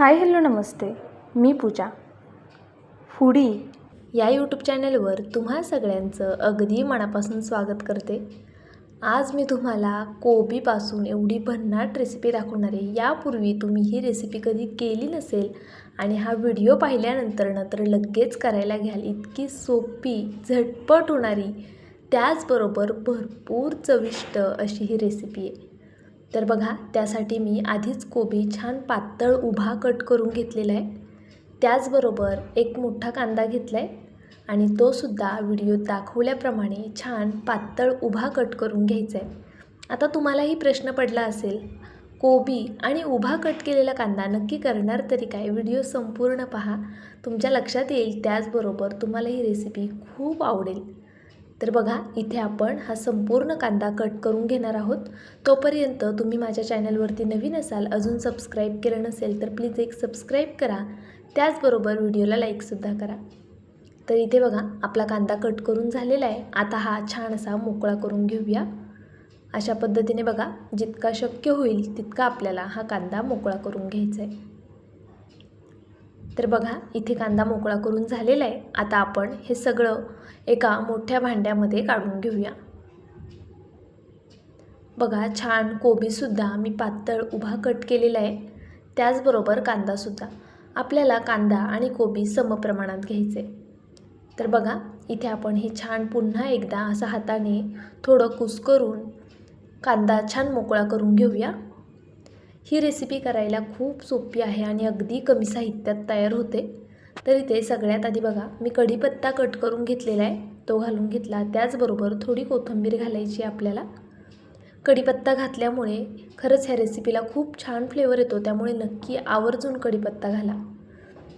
हाय hello नमस्ते मी Pooja. Foodie. या यूट्यूब चॅनलवर तुम्हा सगळ्यांचं अगदी मनापासून स्वागत करते. आज मी तुम्हाला कोबीपासून एवढी भन्नाट रेसिपी दाखवणार आहे. यापूर्वी तुम्ही ही रेसिपी कधी केली नसेल आणि हा व्हिडिओ पाहिल्यानंतर तर लगेच करायला घ्याल. इतकी सोपी झटपट होणारी त्याचबरोबर भरपूर चविष्ट अशी ही रेसिपी आहे. तर बघा त्यासाठी मी आधीच कोबी छान पातळ उभा कट करून घेतलेला आहे. त्याचबरोबर एक मोठा कांदा घेतला आहे आणि तोसुद्धा व्हिडिओत दाखवल्याप्रमाणे छान पातळ उभा कट करून घ्यायचा आहे आता तुम्हालाही प्रश्न पडला असेल कोबी आणि उभा कट केलेला कांदा नक्की करणार तरी काय? व्हिडिओ संपूर्ण पहा. तुमच्या लक्षात येईल त्याचबरोबर तुम्हाला ही रेसिपी खूप आवडेल. तर बघा इथे आपण हा संपूर्ण कांदा कट करून घेणार आहोत. तोपर्यंत तुम्ही माझ्या चॅनलवरती नवीन असाल अजून सबस्क्राईब केलं नसेल तर प्लीज एक सबस्क्राईब करा. त्याचबरोबर व्हिडिओला लाईकसुद्धा करा. तर इथे बघा आपला कांदा कट करून झालेला आहे. आता हा छान असा मोकळा करून घेऊया. अशा पद्धतीने बघा जितका शक्य होईल तितका आपल्याला हा कांदा मोकळा करून घ्यायचा आहे. तर बघा इथे कांदा मोकळा करून झालेला आहे. आता आपण हे सगळं एका मोठ्या भांड्यामध्ये काढून घेऊया. बघा छान कोबीसुद्धा मी पातळ उभा कट केलेला आहे. त्याचबरोबर कांदासुद्धा. आपल्याला कांदा आणि कोबी समप्रमाणात घ्यायचे. तर बघा इथे आपण हे छान पुन्हा एकदा असं हाताने थोडं कुस्करून कांदा छान मोकळा करून घेऊया. ही रेसिपी करायला खूप सोपी आहे आणि अगदी कमी साहित्यात तयार होते. तर इथे सगळ्यात आधी बघा मी कढीपत्ता कट करून घेतलेला आहे. तो घालून घेतला. त्याचबरोबर थोडी कोथिंबीर घालायची आपल्याला. कढीपत्ता घातल्यामुळे खरंच ह्या रेसिपीला खूप छान फ्लेवर येतो. त्यामुळे नक्की आवर्जून कढीपत्ता घाला.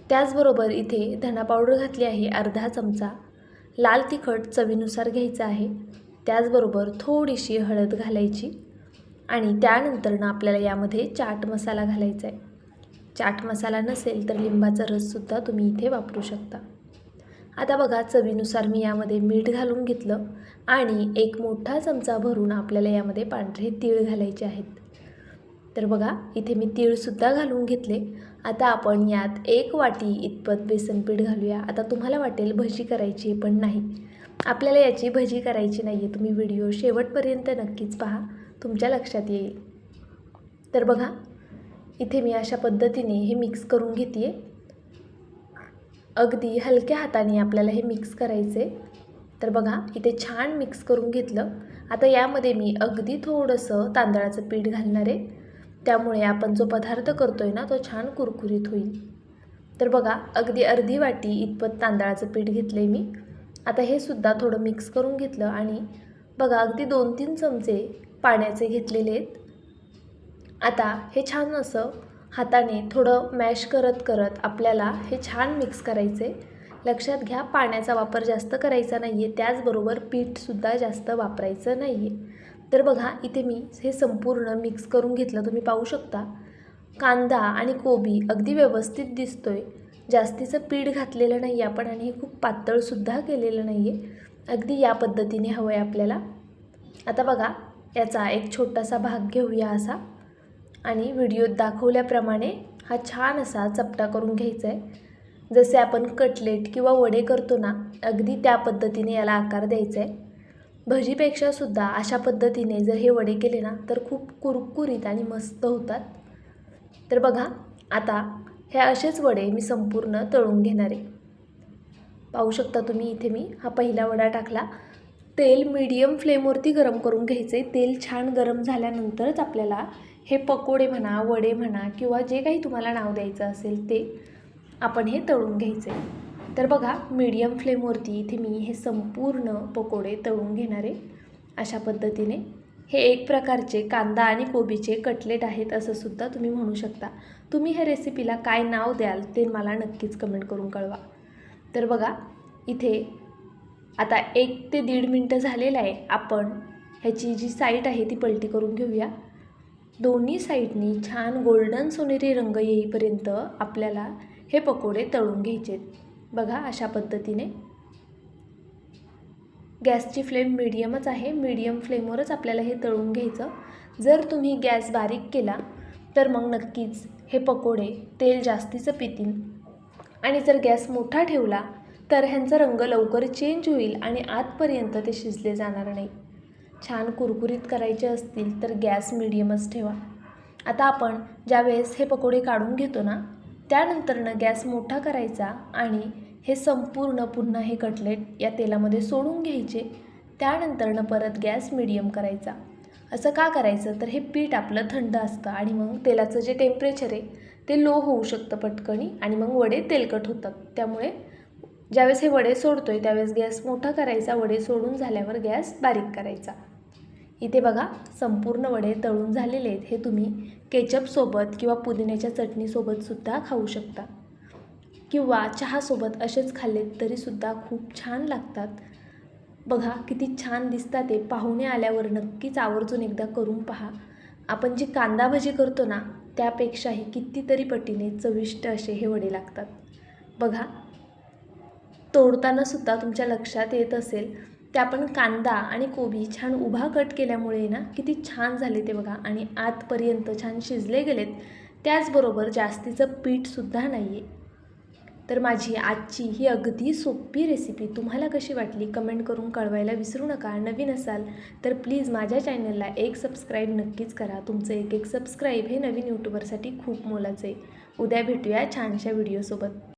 त्याचबरोबर इथे धना पावडर घातली आहे अर्धा चमचा. लाल तिखट चवीनुसार घ्यायचं आहे. त्याचबरोबर थोडीशी हळद घालायची. आणि त्यानंतरनं आपल्याला यामध्ये चाट मसाला घालायचा आहे. चाट मसाला नसेल तर लिंबाचा रससुद्धा तुम्ही इथे वापरू शकता. आता बघा चवीनुसार मी यामध्ये मीठ घालून घेतलं आणि एक मोठा चमचा भरून आपल्याला यामध्ये पांढरे तीळ घालायचे आहेत. तर बघा इथे मी तीळसुद्धा घालून घेतले. आता आपण यात एक वाटी इतपत बेसन पीठ घालूया. आता तुम्हाला वाटेल भजी करायची पण नाही. आपल्याला याची भजी करायची नाही आहे तुम्ही व्हिडिओ शेवटपर्यंत नक्कीच पहा. तुमच्या लक्षात येईल. तर बघा इथे मी अशा पद्धतीने हे मिक्स करून घेते अगदी हलक्या हाताने आपल्याला हे मिक्स करायचे तर बघा इथे छान मिक्स करून घेतलं. आता यामध्ये मी अगदी थोडंसं तांदळाचं पीठ घालणार आहे. त्यामुळे आपण जो पदार्थ करतो आहे ना तो छान कुरकुरीत होईल. तर बघा अगदी अर्धी वाटी इतपत तांदळाचं पीठ घेतलं आहे मी. आता हे सुद्धा थोडं मिक्स करून घेतलं आणि बघा अगदी दोन तीन चमचे पाण्याचे घेतलेले आहेत. आता हे छान असं हाताने थोडं मॅश करत करत आपल्याला हे छान मिक्स करायचे. लक्षात घ्या पाण्याचा वापर जास्त करायचा नाही आहे त्याचबरोबर पीठसुद्धा जास्त वापरायचं नाही आहे तर बघा इथे मी हे संपूर्ण मिक्स करून घेतलं. तुम्ही पाहू शकता. कांदा आणि कोबी अगदी व्यवस्थित दिसतो आहे जास्तीचं पीठ घातलेलं नाही आहे आपण आणि हे खूप पातळसुद्धा केलेलं नाही आहे अगदी या पद्धतीने हवं आहे आपल्याला. आता बघा याचा एक छोटासा भाग घेऊया असा. आणि व्हिडिओत दाखवल्याप्रमाणे हा छान असा चपटा करून घ्यायचा आहे जसे आपण कटलेट किंवा वडे करतो ना अगदी त्या पद्धतीने याला आकार द्यायचा आहे भजीपेक्षा सुद्धा अशा पद्धतीने जर हे वडे केले ना तर खूप कुरकुरीत आणि मस्त होतात. तर बघा आता हे असेच वडे मी संपूर्ण तळून घेणार. आहे पाहू शकता तुम्ही इथे मी हा पहिला वडा टाकला. तेल मीडियम फ्लेमवरती गरम करून घ्यायचे तेल छान गरम झाल्यानंतरच आपल्याला हे पकोडे म्हणा वडे म्हणा किंवा जे काही तुम्हाला नाव द्यायचं असेल ते आपण हे तळून घ्यायचे तर बघा मीडियम फ्लेमवरती इथे मी हे संपूर्ण पकोडे तळून घेणार. आहे अशा पद्धतीने हे एक प्रकारचे कांदा आणि कोबीचे कटलेट आहेत असं सुद्धा तुम्ही म्हणू शकता. तुम्ही ह्या रेसिपीला काय नाव द्याल ते मला नक्कीच कमेंट करून कळवा. तर बघा इथे आता एक ते दीड मिनटं झालेलं आहे. आपण ह्याची जी साईट आहे ती पलटी करून घेऊया. दोन्ही साईडनी छान गोल्डन सोनेरी रंग येईपर्यंत आपल्याला हे पकोडे तळून घ्यायचे बघा अशा पद्धतीने. गॅसची फ्लेम मिडियमच आहे. मिडियम फ्लेमवरच आपल्याला हे तळून घ्यायचं. जर तुम्ही गॅस बारीक केला तर मग नक्कीच हे पकोडे तेल जास्तीचं पितील. आणि जर गॅस मोठा ठेवला तर ह्यांचा रंग लवकर चेंज होईल आणि आतपर्यंत ते शिजले जाणार नाही. छान कुरकुरीत करायचे असतील तर गॅस मिडियमच ठेवा. आता आपण ज्यावेळेस हे पकोडे काढून घेतो ना त्यानंतरनं गॅस मोठा करायचा आणि हे संपूर्ण पुन्हा हे कटलेट या तेलामध्ये सोडून घ्यायचे. त्यानंतरनं परत गॅस मिडियम करायचा. असं का करायचं? तर हे पीठ आपलं थंड असतं आणि मग तेलाचं जे टेम्परेचर आहे ते लो होऊ शकतं पटकनी आणि मग वडे तेलकट होतात. त्यामुळे ज्यावेळेस हे वडे सोडतोय त्यावेळेस गॅस मोठा करायचा वडे सोडून झाल्यावर गॅस बारीक करायचा. इथे बघा संपूर्ण वडे तळून झालेले आहेत. हे तुम्ही केचपसोबत किंवा पुदिन्याच्या चटणीसोबतसुद्धा खाऊ शकता. किंवा चहासोबत असेच खाल्लेत तरीसुद्धा खूप छान लागतात. बघा किती छान दिसतात ते पाहुणे आल्यावर नक्कीच आवर्जून एकदा करून पहा. आपण जी कांदा भजी करतो ना त्यापेक्षाही कितीतरी पटीने चविष्ट असे हे वडे लागतात. बघा तोडताना सुद्धा तुमच्या लक्षात येत असेल. ते आपण कांदा आणि कोबी छान उभा कट केल्यामुळे ना किती छान झाले ते बघा. आणि आतपर्यंत छान शिजले गेलेत. त्याचबरोबर जास्तीचं पीठसुद्धा नाही आहे तर माझी आजची ही अगदी सोपी रेसिपी तुम्हाला कशी वाटली कमेंट करून कळवायला विसरू नका. नवीन असाल तर प्लीज माझ्या चॅनलला एक सबस्क्राईब नक्कीच करा. तुमचं एक एक सबस्क्राईब हे नवीन यूट्यूबरसाठी खूप मोलाचं आहे. उद्या भेटूया छानशा व्हिडिओसोबत